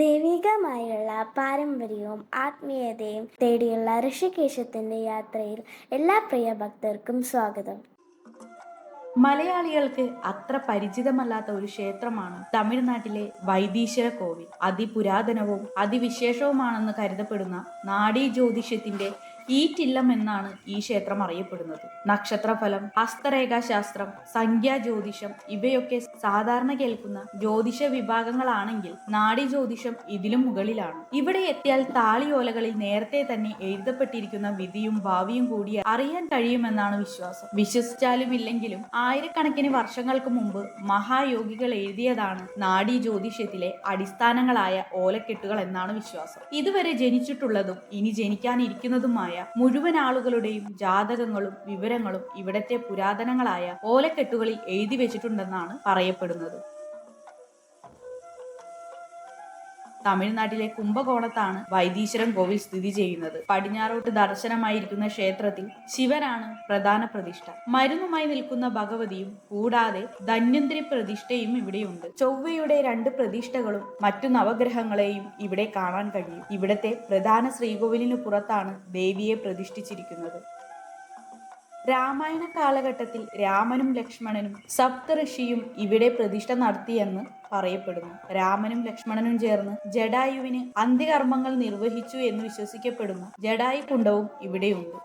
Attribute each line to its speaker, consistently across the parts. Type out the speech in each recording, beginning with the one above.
Speaker 1: ദൈവികമായുള്ള പാരമ്പര്യവും ആത്മീയതയും തേടിയുള്ള ഋഷികേശത്തിന്റെ യാത്രയിൽ എല്ലാ പ്രിയ ഭക്തർക്കും സ്വാഗതം.
Speaker 2: മലയാളികൾക്ക് അത്ര പരിചിതമല്ലാത്ത ഒരു ക്ഷേത്രമാണ് തമിഴ്നാട്ടിലെ വൈദീശ്വര കോവിൽ. അതിപുരാതനവും അതിവിശേഷവുമാണെന്ന് കരുതപ്പെടുന്ന നാഡീ ജ്യോതിഷത്തിന്റെ ഈറ്റില്ലം എന്നാണ് ഈ ക്ഷേത്രം അറിയപ്പെടുന്നത്. നക്ഷത്രഫലം ഹസ്തരേഖാശാസ്ത്രം സംഖ്യാ ജ്യോതിഷം ഇവയൊക്കെ സാധാരണ കേൾക്കുന്ന ജ്യോതിഷ വിഭാഗങ്ങളാണെങ്കിൽ നാഡി ജ്യോതിഷം ഇതിലും മുകളിലാണ്. ഇവിടെ എത്തിയാൽ താളിയോലകളിൽ നേരത്തെ തന്നെ എഴുതപ്പെട്ടിരിക്കുന്ന വിധിയും ഭാവിയും കൂടി അറിയാൻ കഴിയുമെന്നാണ് വിശ്വാസം. വിശ്വസിച്ചാലും ഇല്ലെങ്കിലും ആയിരക്കണക്കിന് വർഷങ്ങൾക്ക് മുമ്പ് മഹായോഗികൾ എഴുതിയതാണ് നാഡി ജ്യോതിഷത്തിലെ അടിസ്ഥാനങ്ങളായ ഓലക്കെട്ടുകൾ എന്നാണ് വിശ്വാസം. ഇതുവരെ ജനിച്ചിട്ടുള്ളതും ഇനി ജനിക്കാനിരിക്കുന്നതുമായ മുഴുവൻ ആളുകളുടെയും ജാതകങ്ങളും വിവരങ്ങളും ഇവിടത്തെ പുരാതനങ്ങളായ ഓലക്കെട്ടുകളിൽ എഴുതി വെച്ചിട്ടുണ്ടെന്നാണ് പറയപ്പെടുന്നത്. തമിഴ്നാട്ടിലെ കുംഭകോണത്താണ് വൈദീശ്വരൻ കോവിൽ സ്ഥിതി ചെയ്യുന്നത്. പടിഞ്ഞാറോട്ട് ദർശനമായിരിക്കുന്ന ക്ഷേത്രത്തിൽ ശിവനാണ് പ്രധാന പ്രതിഷ്ഠ. മരുന്നുമായി നിൽക്കുന്ന ഭഗവതിയും കൂടാതെ ധന്യന്തിരി പ്രതിഷ്ഠയും ഇവിടെയുണ്ട്. ചൊവ്വയുടെ രണ്ട് പ്രതിഷ്ഠകളും മറ്റു നവഗ്രഹങ്ങളെയും ഇവിടെ കാണാൻ കഴിയും. ഇവിടത്തെ പ്രധാന ശ്രീകോവിലിനു പുറത്താണ് ദേവിയെ പ്രതിഷ്ഠിച്ചിരിക്കുന്നത്. രാമായണ കാലഘട്ടത്തിൽ രാമനും ലക്ഷ്മണനും സപ്തഋഷിയും ഇവിടെ പ്രതിഷ്ഠ നടത്തിയെന്ന് പറയപ്പെടുന്നു. രാമനും ലക്ഷ്മണനും ചേർന്ന് ജഡായുവിന് അന്ത്യകർമ്മങ്ങൾ നിർവഹിച്ചു എന്ന് വിശ്വസിക്കപ്പെടുന്ന ജഡായു കുണ്ടവും ഇവിടെയുണ്ട്.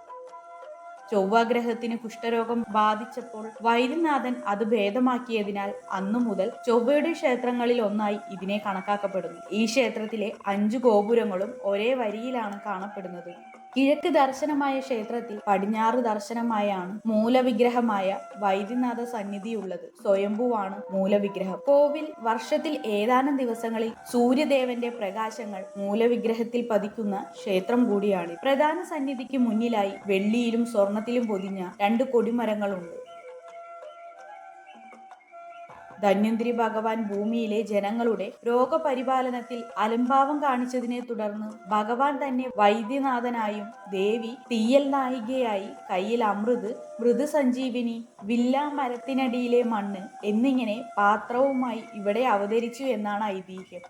Speaker 2: ചൊവ്വാഗ്രഹത്തിന് കുഷ്ഠരോഗം ബാധിച്ചപ്പോൾ വൈദ്യനാഥൻ അത് ഭേദമാക്കിയതിനാൽ അന്നു മുതൽ ചൊവ്വയുടെ ക്ഷേത്രങ്ങളിൽ ഒന്നായി ഇതിനെ കണക്കാക്കപ്പെടുന്നു. ഈ ക്ഷേത്രത്തിലെ അഞ്ചു ഗോപുരങ്ങളും ഒരേ വരിയിലാണ് കാണപ്പെടുന്നത്. കിഴക്ക് ദർശനമായ ക്ഷേത്രത്തിൽ പടിഞ്ഞാറ് ദർശനമായാണ് മൂലവിഗ്രഹമായ വൈദ്യനാഥ സന്നിധിയുള്ളത്. സ്വയംഭുവാണ് മൂലവിഗ്രഹം. കോവിൽ വർഷത്തിൽ ഏതാനും ദിവസങ്ങളിൽ സൂര്യദേവന്റെ പ്രകാശങ്ങൾ മൂലവിഗ്രഹത്തിൽ പതിക്കുന്ന ക്ഷേത്രം കൂടിയാണ്. പ്രധാന സന്നിധിക്ക് മുന്നിലായി വെള്ളിയിലും സ്വർണത്തിലും പൊതിഞ്ഞ രണ്ട് കൊടിമരങ്ങളുണ്ട്. ധന്വന്തിരി ഭഗവാൻ ഭൂമിയിലെ ജനങ്ങളുടെ രോഗപരിപാലനത്തിൽ അലംഭാവം കാണിച്ചതിനെ തുടർന്ന് ഭഗവാൻ തന്നെ വൈദ്യനാഥനായും ദേവി തീയൽ നായികയായി കയ്യിൽ അമൃത് മൃദുസഞ്ജീവിനി വില്ല മരത്തിനടിയിലെ മണ്ണ് എന്നിങ്ങനെ പാത്രവുമായി ഇവിടെ അവതരിച്ചു എന്നാണ് ഐതിഹ്യം.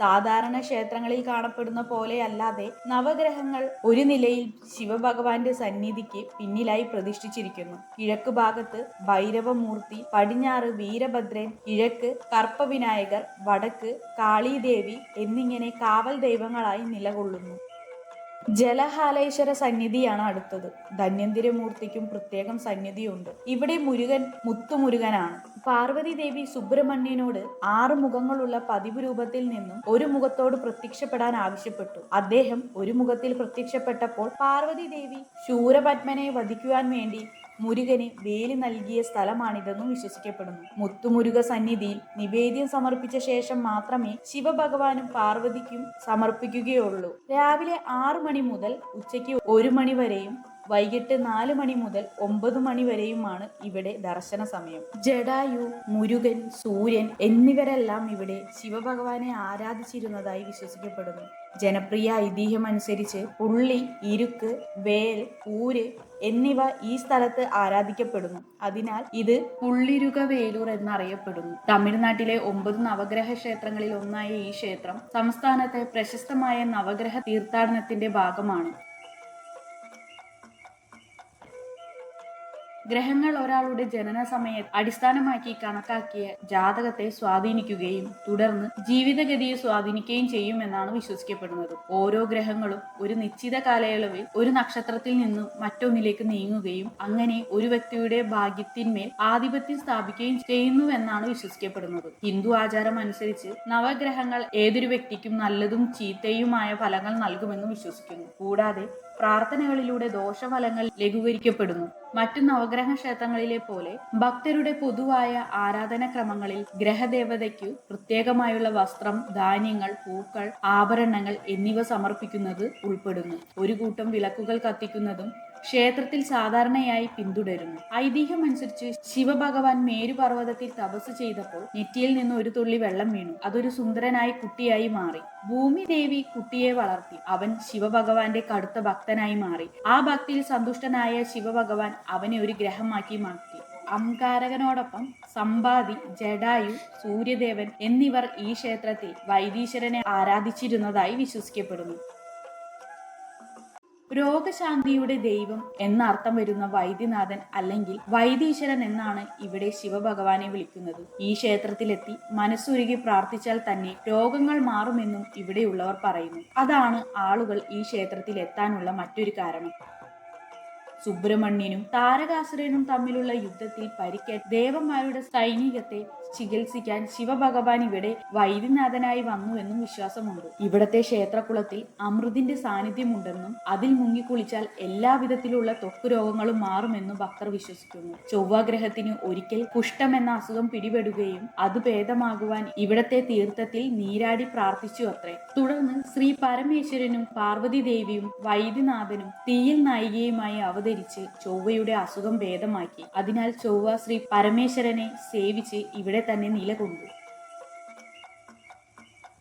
Speaker 2: സാധാരണ ക്ഷേത്രങ്ങളിൽ കാണപ്പെടുന്ന പോലെ അല്ലാതെ നവഗ്രഹങ്ങൾ ഒരു നിലയിൽ ശിവഭഗവാന്റെ സന്നിധിക്ക് പിന്നിലായി പ്രതിഷ്ഠിച്ചിരിക്കുന്നു. കിഴക്ക് ഭാഗത്ത് ഭൈരവമൂർത്തി പടിഞ്ഞാറ് വീരഭദ്രൻ കിഴക്ക് കർപ്പവിനായകർ വടക്ക് കാളീദേവി എന്നിങ്ങനെ കാവൽ ദൈവങ്ങളായി നിലകൊള്ളുന്നു. ജലഹാലേശ്വര സന്നിധിയാണ് അടുത്തത്. ധന്വന്തിരമൂർത്തിക്കും പ്രത്യേകം സന്നിധിയുണ്ട്. ഇവിടെ മുരുകൻ മുത്തുമുരുകനാണ്. പാർവതി ദേവി സുബ്രഹ്മണ്യനോട് ആറ് മുഖങ്ങളുള്ള പതിവ് രൂപത്തിൽ നിന്നും ഒരു മുഖത്തോട് പ്രത്യക്ഷപ്പെടാൻ ആവശ്യപ്പെട്ടു. അദ്ദേഹം ഒരു മുഖത്തിൽ പ്രത്യക്ഷപ്പെട്ടപ്പോൾ പാർവതി ദേവി ശൂരപത്മനെ വധിക്കുവാൻ വേണ്ടി മുരുകന് വേലി നൽകിയ സ്ഥലമാണിതെന്നും വിശ്വസിക്കപ്പെടുന്നു. മുത്തുമുരുക സന്നിധിയിൽ നിവേദ്യം സമർപ്പിച്ച ശേഷം മാത്രമേ ശിവഭഗവാനും പാർവതിക്കും സമർപ്പിക്കുകയുള്ളൂ. രാവിലെ ആറു മണി മുതൽ ഉച്ചയ്ക്ക് ഒരു മണി വരെയും വൈകിട്ട് നാല് മണി മുതൽ ഒമ്പത് മണി വരെയുമാണ് ഇവിടെ ദർശന സമയം. ജഡായു മുരുകൻ സൂര്യൻ എന്നിവരെല്ലാം ഇവിടെ ശിവഭഗവാനെ ആരാധിച്ചിരുന്നതായി വിശ്വസിക്കപ്പെടുന്നു. ജനപ്രിയ ഐതിഹ്യം അനുസരിച്ച് പുള്ളി ഇരുക്ക് വേൽ ഊര് എന്നിവ ഈ സ്ഥലത്ത് ആരാധിക്കപ്പെടുന്നു. അതിനാൽ ഇത് പുള്ളിരുക വേലൂർ എന്നറിയപ്പെടുന്നു. തമിഴ്നാട്ടിലെ ഒമ്പത് നവഗ്രഹ ക്ഷേത്രങ്ങളിൽ ഒന്നായ ഈ ക്ഷേത്രം സംസ്ഥാനത്തെ പ്രശസ്തമായ നവഗ്രഹ തീർത്ഥാടനത്തിന്റെ ഭാഗമാണ്. ഗ്രഹങ്ങൾ ഒരാളുടെ ജനന സമയത്ത് അടിസ്ഥാനമാക്കി കണക്കാക്കിയ ജാതകത്തെ സ്വാധീനിക്കുകയും തുടർന്ന് ജീവിതഗതിയെ സ്വാധീനിക്കുകയും ചെയ്യുമെന്നാണ് വിശ്വസിക്കപ്പെടുന്നത്. ഓരോ ഗ്രഹങ്ങളും ഒരു നിശ്ചിത കാലയളവിൽ ഒരു നക്ഷത്രത്തിൽ നിന്നും മറ്റൊന്നിലേക്ക് നീങ്ങുകയും അങ്ങനെ ഒരു വ്യക്തിയുടെ ഭാഗ്യത്തിന്മേൽ ആധിപത്യം സ്ഥാപിക്കുകയും ചെയ്യുന്നുവെന്നാണ് വിശ്വസിക്കപ്പെടുന്നത്. ഹിന്ദു ആചാരം അനുസരിച്ച് നവഗ്രഹങ്ങൾ ഏതൊരു വ്യക്തിക്കും നല്ലതും ചീത്തയുമായ ഫലങ്ങൾ നൽകുമെന്ന് വിശ്വസിക്കുന്നു. കൂടാതെ പ്രാർത്ഥനകളിലൂടെ ദോഷഫലങ്ങൾ ലഘൂകരിക്കപ്പെടുന്നു. മറ്റു നവഗ്രഹ ക്ഷേത്രങ്ങളിലെ പോലെ ഭക്തരുടെ പൊതുവായ ആരാധനാക്രമങ്ങളിൽ ഗ്രഹദേവതയ്ക്കു പ്രത്യേകമായുള്ള വസ്ത്രം ധാന്യങ്ങൾ പൂക്കൾ ആഭരണങ്ങൾ എന്നിവ സമർപ്പിക്കുന്നത് ഉൾപ്പെടുന്നു. ഒരു കൂട്ടം വിളക്കുകൾ കത്തിക്കുന്നതും ക്ഷേത്രത്തിൽ സാധാരണയായി പിന്തുടരുന്നു. ഐതിഹ്യമനുസരിച്ച് ശിവഭഗവാൻ മേരുപർവതത്തിൽ തപസ് ചെയ്തപ്പോൾ നെറ്റിയിൽ നിന്ന് ഒരു തുള്ളി വെള്ളം വീണു. അതൊരു സുന്ദരനായി കുട്ടിയായി മാറി. ഭൂമിദേവി കുട്ടിയെ വളർത്തി. അവൻ ശിവഭഗവാന്റെ കടുത്ത ഭക്തനായി മാറി. ആ ഭക്തിയിൽ സന്തുഷ്ടനായ ശിവഭഗവാൻ അവനെ ഒരു ഗ്രഹമാക്കി മാറ്റി. അംകാരകനോടൊപ്പം സമ്പാതി ജഡായു സൂര്യദേവൻ എന്നിവർ ഈ ക്ഷേത്രത്തിൽ വൈദീശ്വരനെ ആരാധിച്ചിരുന്നതായി വിശ്വസിക്കപ്പെടുന്നു. രോഗശാന്തിയുടെ ദൈവം എന്നർത്ഥം വരുന്ന വൈദ്യനാഥൻ അല്ലെങ്കിൽ വൈദീശ്വരൻ എന്നാണ് ഇവിടെ ശിവഭഗവാനെ വിളിക്കുന്നത്. ഈ ക്ഷേത്രത്തിലെത്തി മനസ്സുരുകി പ്രാർത്ഥിച്ചാൽ തന്നെ രോഗങ്ങൾ മാറുമെന്നും ഇവിടെയുള്ളവർ പറയുന്നു. അതാണ് ആളുകൾ ഈ ക്ഷേത്രത്തിൽ എത്താനുള്ള മറ്റൊരു കാരണം. സുബ്രഹ്മണ്യനും താരകാസുരനും തമ്മിലുള്ള യുദ്ധത്തിൽ പരിക്കേറ്റ് ദേവന്മാരുടെ സൈനികത്തെ ചികിത്സിക്കാൻ ശിവഭഗവാൻ ഇവിടെ വൈദ്യനാഥനായി വന്നുവെന്നും വിശ്വാസമുണ്ട്. ഇവിടത്തെ ക്ഷേത്രകുളത്തിൽ അമൃതിന്റെ സാന്നിധ്യമുണ്ടെന്നും അതിൽ മുങ്ങിക്കുളിച്ചാൽ എല്ലാവിധത്തിലുള്ള തൊക്കു രോഗങ്ങളും മാറുമെന്നും ഭക്തർ വിശ്വസിക്കുന്നു. ചൊവ്വാഗ്രഹത്തിന് ഒരിക്കൽ കുഷ്ഠം എന്ന അസുഖം പിടിപെടുകയും അത് ഭേദമാകുവാൻ ഇവിടത്തെ തീർത്ഥത്തിൽ നീരാടി പ്രാർത്ഥിച്ചു അത്രേ. തുടർന്ന് ശ്രീ പരമേശ്വരനും പാർവതി ദേവിയും വൈദ്യനാഥനും തീയിൽ നായികയുമായി അവതരിച്ച് ചൊവ്വയുടെ അസുഖം ഭേദമാക്കി. അതിനാൽ ചൊവ്വ ശ്രീ പരമേശ്വരനെ സേവിച്ച് ഇവിടെ തന്നെ നിലകൊണ്ടു.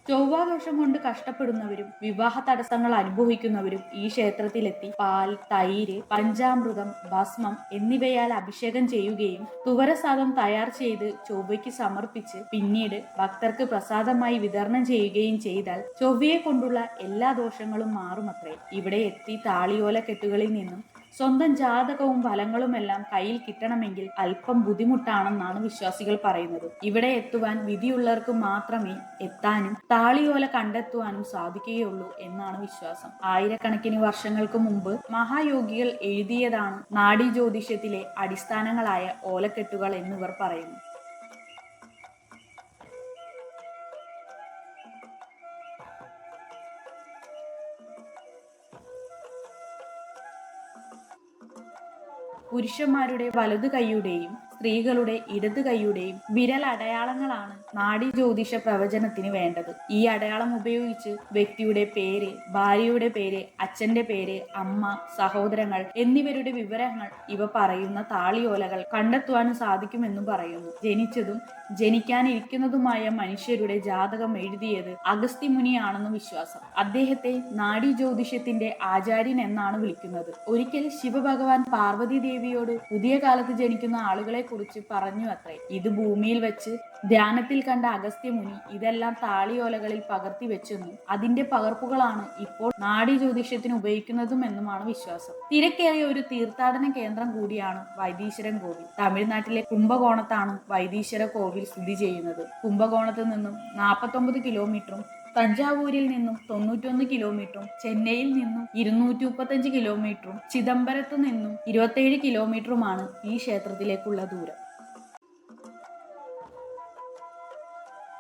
Speaker 2: ചൊവ്വാദോഷം കൊണ്ട് കഷ്ടപ്പെടുന്നവരും വിവാഹ തടസ്സങ്ങൾ അനുഭവിക്കുന്നവരും ഈ ക്ഷേത്രത്തിലെത്തി. പാൽ തൈര് പഞ്ചാമൃതം ഭസ്മം എന്നിവയാൽ അഭിഷേകം ചെയ്യുകയും തുവരസാദം തയ്യാർ ചെയ്ത് ചൊവ്വയ്ക്ക് സമർപ്പിച്ച് പിന്നീട് ഭക്തർക്ക് പ്രസാദമായി വിതരണം ചെയ്യുകയും ചെയ്താൽ ചൊവ്വയെ കൊണ്ടുള്ള എല്ലാ ദോഷങ്ങളും മാറുമത്രേ. ഇവിടെ എത്തി താളിയോല കെട്ടുകളിൽ നിന്നും സ്വന്തം ജാതകവും ഫലങ്ങളുമെല്ലാം കയ്യിൽ കിട്ടണമെങ്കിൽ അല്പം ബുദ്ധിമുട്ടാണെന്നാണ് വിശ്വാസികൾ പറയുന്നത്. ഇവിടെ എത്തുവാൻ വിധിയുള്ളവർക്ക് മാത്രമേ എത്താനും താളിയോല കണ്ടെത്തുവാനും സാധിക്കുകയുള്ളൂ എന്നാണ് വിശ്വാസം. ആയിരക്കണക്കിന് വർഷങ്ങൾക്ക് മുമ്പ് മഹായോഗികൾ എഴുതിയതാണ് നാഡീ ജ്യോതിഷത്തിലെ അടിസ്ഥാനങ്ങളായ ഓലക്കെട്ടുകൾ എന്നിവർ പറയുന്നു പുരുഷന്മാരുടെ വലതു കൈയുടെയും സ്ത്രീകളുടെ ഇടത് കൈയുടെയും വിരൽ അടയാളങ്ങളാണ് നാഡി ജ്യോതിഷ പ്രവചനത്തിന് വേണ്ടത്. ഈ അടയാളം ഉപയോഗിച്ച് വ്യക്തിയുടെ പേര് ഭാര്യയുടെ പേര് അച്ഛന്റെ പേര് അമ്മ സഹോദരങ്ങൾ എന്നിവരുടെ വിവരങ്ങൾ ഇവ പറയുന്ന താളിയോലകൾ കണ്ടെത്തുവാനും സാധിക്കുമെന്നും പറയുന്നു. ജനിച്ചതും ജനിക്കാനിരിക്കുന്നതുമായ മനുഷ്യരുടെ ജാതകം എഴുതിയത് അഗസ്ത്യ മുനിയാണെന്ന് വിശ്വാസം. അദ്ദേഹത്തെ നാഡി ജ്യോതിഷത്തിന്റെ ആചാര്യൻ എന്നാണ് വിളിക്കുന്നത്. ഒരിക്കൽ ശിവഭഗവാൻ പാർവതി ദേവിയോട് പുതിയ കാലത്ത് ജനിക്കുന്ന ആളുകളെ കുറിച്ച് പറഞ്ഞു അത്രേ. ഇത് ഭൂമിയിൽ വെച്ച് ധ്യാനത്തിൽ കണ്ട അഗസ്ത്യമുനി ഇതെല്ലാം താളിയോലകളിൽ പകർത്തി വെച്ചെന്നും അതിന്റെ പകർപ്പുകളാണ് ഇപ്പോൾ നാഡി ജ്യോതിഷത്തിന് ഉപയോഗിക്കുന്നതും എന്നുമാണ് വിശ്വാസം. തിരക്കേറിയ ഒരു തീർത്ഥാടന കേന്ദ്രം കൂടിയാണ് വൈദീശ്വരൻ കോവിൽ. തമിഴ്നാട്ടിലെ കുംഭകോണത്താണ് വൈദീശ്വര കോവിൽ സ്ഥിതി ചെയ്യുന്നത്. കുംഭകോണത്ത് നിന്നും നാൽപ്പത്തൊമ്പത് കിലോമീറ്ററും തഞ്ചാവൂരിൽ നിന്നും തൊണ്ണൂറ്റൊന്ന് കിലോമീറ്ററും ചെന്നൈയിൽ നിന്നും ഇരുന്നൂറ്റി മുപ്പത്തഞ്ച് കിലോമീറ്ററും ചിദംബരത്ത് നിന്നും ഇരുപത്തേഴ് കിലോമീറ്ററുമാണ് ഈ ക്ഷേത്രത്തിലേക്കുള്ള ദൂരം.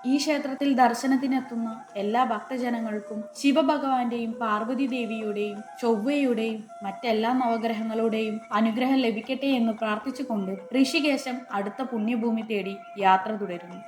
Speaker 2: ഈ ക്ഷേത്രത്തിൽ ദർശനത്തിനെത്തുന്ന എല്ലാ ഭക്തജനങ്ങൾക്കും ശിവഭഗവാന്റെയും പാർവതി ദേവിയുടെയും ചൊവ്വയുടെയും മറ്റെല്ലാ നവഗ്രഹങ്ങളുടെയും അനുഗ്രഹം ലഭിക്കട്ടെ എന്ന് പ്രാർത്ഥിച്ചുകൊണ്ട് ഋഷികേശം അടുത്ത പുണ്യഭൂമി തേടി യാത്ര തുടരുന്നു.